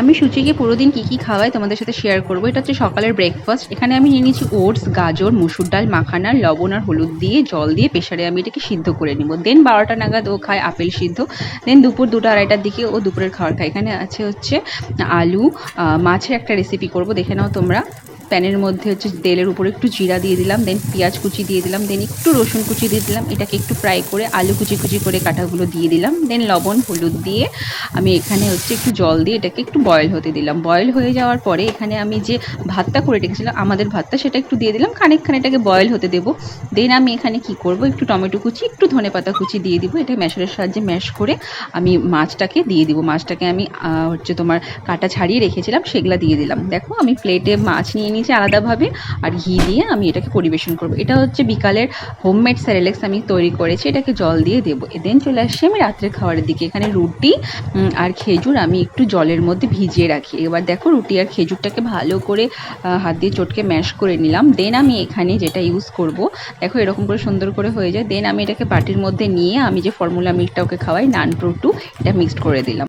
আমি সুচিকে পুরো দিন কী কী খাওয়াই তোমাদের সাথে শেয়ার করব। এটা হচ্ছে সকালের ব্রেকফাস্ট এখানে আমি নিয়ে নিয়েছি ওটস, গাজর, মুসুর ডাল মাখানা লবণ আর হলুদ দিয়ে জল দিয়ে প্রেশারে আমি এটাকে সিদ্ধ করে নিব। দেন বারোটা নাগাদ ও খায় আপেল সিদ্ধ। দেন দুপুর দুটো আড়াইটার দিকে ও দুপুরের খাওয়ার খায়। এখানে আছে হচ্ছে আলু। মাছের একটা রেসিপি করব, দেখে নাও তোমরা। প্যানের মধ্যে হচ্ছে তেলের উপরে একটু জিরা দিয়ে দিলাম দেন পেঁয়াজ কুচি দিয়ে দিলাম দেন একটু রসুন কুচি দিয়ে দিলাম, এটাকে একটু ফ্রাই করে আলু কুচি কুচি করে কাটাগুলো দিয়ে দিলাম দেন লবণ, হলুদ দিয়ে আমি এখানে হচ্ছে একটু জল দিয়ে এটাকে একটু বয়েল হতে দিলাম। বয়েল হয়ে যাওয়ার পরে এখানে আমি যে ভাতটা করে রেখেছিলাম, আমাদের ভাতটা সেটা একটু দিয়ে দিলাম খানিকখানি এটাকে বয়েল হতে দেবো। দেন আমি এখানে কি করব, একটু টমেটো কুচি, একটু ধনে পাতা কুচি দিয়ে দিব, এটা ম্যাশারের সাহায্যে ম্যাশ করে আমি মাছটাকে দিয়ে দিব। মাছটাকে আমি হচ্ছে তোমার কাটা ছাড়িয়ে রেখেছিলাম, সেগুলা দিয়ে দিলাম। দেখো আমি প্লেটে মাছ নিয়ে নিয়েছি আলাদাভাবে, আর ঘি দিয়ে আমি এটাকে পরিবেশন করব। এটা হচ্ছে বিকালের হোমমেড স্যারেলেক্স আমি তৈরি করেছি, এটাকে জল দিয়ে দেবো। দেন চলে আসছি আমি রাত্রের খাবারের দিকে। এখানে রুটি আর খেজুর আমি একটু জলের মধ্যে ভিজিয়ে রাখি। এবার দেখো রুটি আর খেজুরটাকে ভালো করে হাত দিয়ে চটকে ম্যাশ করে নিলাম। দেন আমি এখানে যেটা ইউজ করব, দেখো এরকম করে সুন্দর করে হয়ে যায়। দেন আমি এটাকে বাটির মধ্যে নিয়ে আমি যে ফর্মুলা মিল্কটা ওকে খাওয়াই নান প্রো টু এটা মিক্সড করে দিলাম।